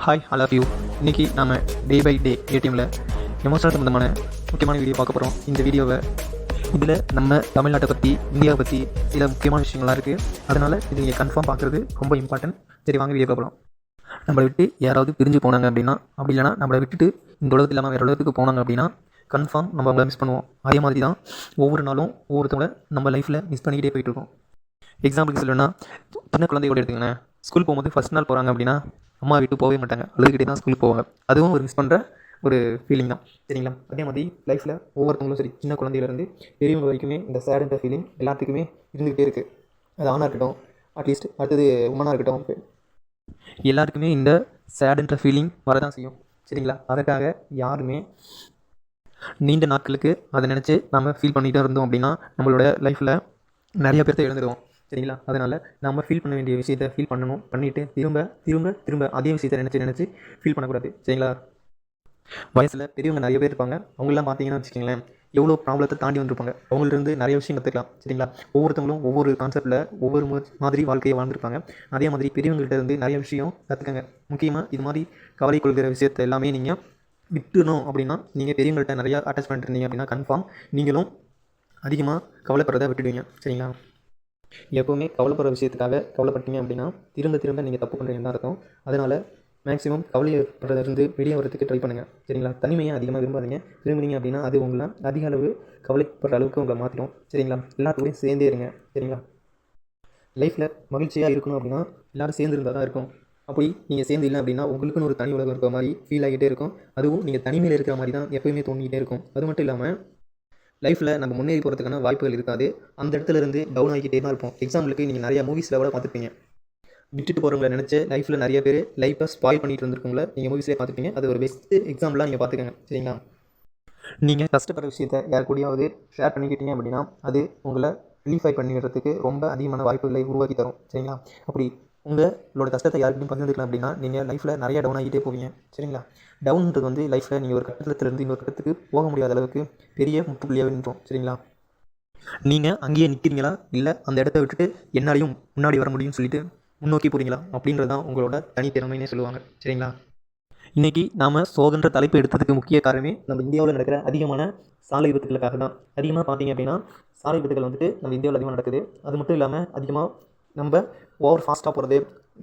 Hi hello you இன்றைக்கி நாம் day by day ஏடிஎம்மில் எமோஷனல் சம்மந்தமான முக்கியமான வீடியோ பார்க்க போகிறோம் இந்த வீடியோவை இதில் நம்ம தமிழ்நாட்டை பற்றி இந்தியாவை பற்றி சில முக்கியமான விஷயங்கள்லாம் இருக்குது அதனால் இது நீங்கள் கன்ஃபார்ம் பார்க்குறது ரொம்ப இம்பார்ட்டன்ட் சரி வாங்க வீடியோ பார்க்கலாம். நம்மளை விட்டு யாராவது பிரிஞ்சு போனாங்க அப்படின்னா அப்படி இல்லைனா நம்மளை விட்டுட்டு இந்த உலகத்தில் இல்லாமல் வேறு உலகத்துக்கு போனாங்க அப்படின்னா கன்ஃபார்ம் நம்ம அவங்கள மிஸ் பண்ணுவோம். அதே மாதிரி தான் ஒவ்வொரு நாளும் ஒவ்வொருத்தவங்கள நம்ம லைஃப்பில் மிஸ் பண்ணிக்கிட்டே போயிட்டுருக்கோம் எக்ஸாம்பிளுக்கு சொல்லணும்னா சின்ன குழந்தையோட எடுத்துக்கங்க ஸ்கூல் போகும்போது ஃபஸ்ட் நாள் போகிறாங்க அப்படின்னா அம்மா விட்டு போகவே மாட்டாங்க. அழுதுகிட்டே தான் ஸ்கூலுக்கு போவாங்க. அதுவும் ஒரு மிஸ் பண்ணுற ஒரு ஃபீலிங் தான். சரிங்களா? அதே மாதிரி லைஃப்பில் ஒவ்வொருத்தவங்களும் சரி சின்ன குழந்தையிலேருந்து பெரியவங்க வரைக்குமே இந்த சேடுன்ற ஃபீலிங் எல்லாத்துக்குமே இருந்துக்கிட்டே இருக்குது அது ஆணாக இருக்கட்டும் அட்லீஸ்ட் அடுத்தது உமனாக இருக்கட்டும். எல்லாருக்குமே இந்த சேடுன்ற ஃபீலிங் வரதான் செய்யும். சரிங்களா? அதற்காக யாருமே நீண்ட நாட்களுக்கு அதை நினச்சி நம்ம ஃபீல் பண்ணிகிட்டே இருந்தோம் அப்படின்னா நம்மளோட லைஃப்பில் நிறைய பேர்த்த இழந்துடுவோம் சரிங்களா அதனால் நம்ம ஃபீல் பண்ண வேண்டிய விஷயத்தை ஃபீல் பண்ணணும். பண்ணிவிட்டு திரும்ப திரும்ப திரும்ப அதே விஷயத்தை நினச்சி நினச்சி ஃபீல் பண்ணக்கூடாது. சரிங்களா? வயசில் பெரியவங்க நிறைய பேர் இருப்பாங்க. அவங்களாம் பார்த்தீங்கன்னா வச்சுக்கோங்களேன் எவ்வளோ ப்ராப்ளத்தை தாண்டி வந்திருப்பாங்க. அவங்கள்ட்ட நிறைய விஷயம் கற்றுக்கலாம் சரிங்களா? ஒவ்வொருத்தவங்களும் ஒவ்வொரு கான்செப்ட்டில் ஒவ்வொரு மாதிரி வாழ்க்கையை வாழ்ந்துருப்பாங்க. அதே மாதிரி பெரியவங்கள்ட்ட இருந்து நிறைய விஷயம் கற்றுக்கங்க முக்கியமாக இது மாதிரி கவலை கொள்கிற விஷயத்தை எல்லாமே நீங்கள் விட்டுணும் அப்படின்னா நீங்கள் பெரியவங்கள்ட்ட நிறையா அட்டாச்மெண்ட் இருந்தீங்க அப்படின்னா கன்ஃபார்ம் நீங்களும் அதிகமாக கவலைப்படுறதை விட்டுடுவீங்க. சரிங்களா? எப்போவுமே கவலைப்படுற விஷயத்துக்காக கவலைப்பட்டீங்க அப்படின்னா திரும்ப திரும்ப நீங்கள் தப்பு பண்ணுறீங்க தான் இருக்கும் அதனால் மேக்ஸிமம் கவலைப்படுறதுலேருந்து வெளியே வரதுக்கு ட்ரை பண்ணுங்கள் சரிங்களா? தனிமையை அதிகமாக விரும்பாதீங்க. விரும்புனீங்க அப்படின்னா அது உங்களை அதிக அளவு கவலைப்படுற அளவுக்கு உங்களை மாற்றிடும் சரிங்களா? எல்லாத்துக்கும் சேர்ந்தே இருங்க. சரிங்களா? லைஃப்பில் மகிழ்ச்சியாக இருக்கணும் அப்படின்னா எல்லாரும் சேர்ந்து இருந்தால் தான் இருக்கும். அப்படி நீங்கள் சேர்ந்து இல்லை அப்படின்னா உங்களுக்குன்னு ஒரு தனி உலகம் இருக்கிற மாதிரி ஃபீல் ஆகிட்டே இருக்கும். அதுவும் நீங்கள் தனிமையில் இருக்கிற மாதிரி தான் எப்போயுமே தோணிக்கிட்டே இருக்கும். அது மட்டும் இல்லாமல் லைஃப்பில் நம்ம முன்னேறி போகிறதுக்கான வாய்ப்புகள் இருக்காது. அந்த இடத்துல இருந்து டவுன் ஆகிக்கிட்டே தான் இருப்போம். எக்ஸாம்பிளுக்கு நீங்கள் நிறையா மூவிஸில் கூட பார்த்துருப்பீங்க. விட்டுட்டு போகிறவங்கள நினச்சி லைஃப்பில் நிறைய பேர் லைஃப்பை ஸ்பாயில் பண்ணிட்டு இருந்திருக்கவங்கள நீங்கள் மூவிஸே பார்த்துருப்பீங்க. அது ஒரு பெஸ்ட்டு எக்ஸாம்பிளாக நீங்கள் பார்த்துக்கோங்க. சரிங்களா? நீங்கள் கஷ்டப்படுற விஷயத்த யார் கூடயாவது ஷேர் பண்ணிக்கிட்டீங்க அப்படின்னா அது உங்களை ரிலீஃபை பண்ணிடுறதுக்கு ரொம்ப அதிகமான வாய்ப்புகளை உருவாக்கி தரும். சரிங்களா? அப்படி உங்களோட கஷ்டத்தை யாருக்கும் பகிர்ந்துக்கலாம் அப்படின்னா நீங்கள் லைஃப்பில் நிறைய டவுன் ஆகிட்டே போவீங்க. சரிங்களா? டவுன்ன்றது வந்து லைஃப்பில் நீங்கள் ஒரு கட்டத்திலிருந்து இன்னொரு கட்டத்துக்கு போக முடியாத அளவுக்கு பெரிய முற்றுப்புள்ளியாக நின்றோம் சரிங்களா? நீங்கள் அங்கேயே நிற்கிறீங்களா இல்லை அந்த இடத்த விட்டுட்டு என்னாலையும் முன்னாடி வர முடியும்னு சொல்லிட்டு முன்னோக்கி போகிறீங்களா அப்படின்றது தான் உங்களோட தனித்திறமைன்னே சொல்லுவாங்க. சரிங்களா? இன்றைக்கி நாம் சோகன்ற தலைப்பு எடுத்ததுக்கு முக்கிய காரணமே நம்ம இந்தியாவில் நடக்கிற அதிகமான சாலை விபத்துகளுக்காக தான் அதிகமாக பார்த்தீங்க அப்படின்னா சாலை விபத்துகள் வந்துட்டு நம்ம இந்தியாவில் அதிகமாக நடக்குது. அது மட்டும் இல்லாமல் அதிகமாக நம்ம ஓவர் ஃபாஸ்ட்டாக போகிறது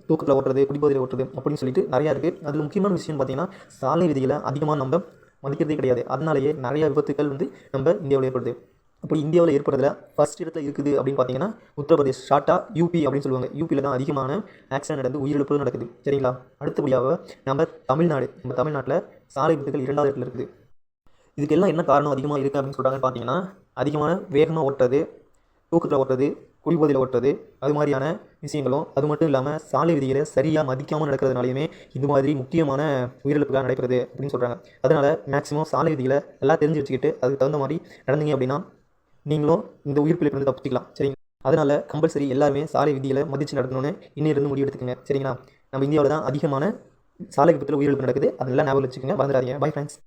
தூக்கத்தில் ஓட்டுறது குடிபோதையில் ஓட்டுறது அப்படின்னு சொல்லிட்டு நிறையா இருக்குது அதில் முக்கியமான விஷயம் பார்த்திங்கன்னா சாலை விதிகளை அதிகமாக நம்ம மதிக்கிறதே கிடையாது. அதனாலேயே நிறைய விபத்துகள் வந்து நம்ம இந்தியாவில் ஏற்படுது. அப்படி இந்தியாவில் ஏற்படுறதுல ஃபர்ஸ்ட் இடத்துல இருக்குது அப்படின்னு பார்த்தீங்கன்னா உத்தரப்பிரதேஷ் ஷார்ட்டாக யூபி அப்படின்னு சொல்லுவாங்க. யூபியில் தான் அதிகமான ஆக்சிடென்ட் நடந்து உயிரிழப்பு நடக்குது. சரிங்களா? அடுத்தபடியாக நம்ம தமிழ்நாடு நம்ம தமிழ்நாட்டில் சாலை விபத்துகள் இரண்டாவது இடத்துல இருக்குது. இதுக்கெல்லாம் என்ன காரணம் அதிகமாக இருக்குது அப்படின்னு சொல்கிறாங்கன்னு பார்த்தீங்கன்னா அதிகமான வேகமாக ஓட்டுறது தூக்கத்தில் ஓட்டுறது குடிபோதையில் ஓட்டுறது அது மாதிரியான விஷயங்களும் அது மட்டும் இல்லாமல் சாலை விதிகளை சரியாக மதிக்காமல் நடக்கிறதுனாலையுமே இது மாதிரி முக்கியமான உயிரிழப்புகள் நடைபெறுது அப்படின்னு சொல்கிறாங்க அதனால் மேக்ஸிமம் சாலை விதிகளை எல்லாம் தெரிஞ்சு வச்சுக்கிட்டு அதுக்கு தகுந்த மாதிரி நடந்தீங்க அப்படின்னா நீங்களும் இந்த உயிர்ப்பிழைப்பு தப்பிக்கலாம் சரிங்களா? அதனால் கம்பல்சரி எல்லாருமே சாலை விதிகளை மதித்து நடக்கணும்னு இன்னிலிருந்து முடிவு எடுத்துக்கங்க. சரிங்களா? நம்ம இந்தியாவில் தான் அதிகமான சாலை விபத்தில் உயிரிழப்பு நடக்குது. அதெல்லாம் ஞாபகம் வச்சுக்கோங்க. வந்துடாதீங்க பை ஃப்ரெண்ட்ஸ்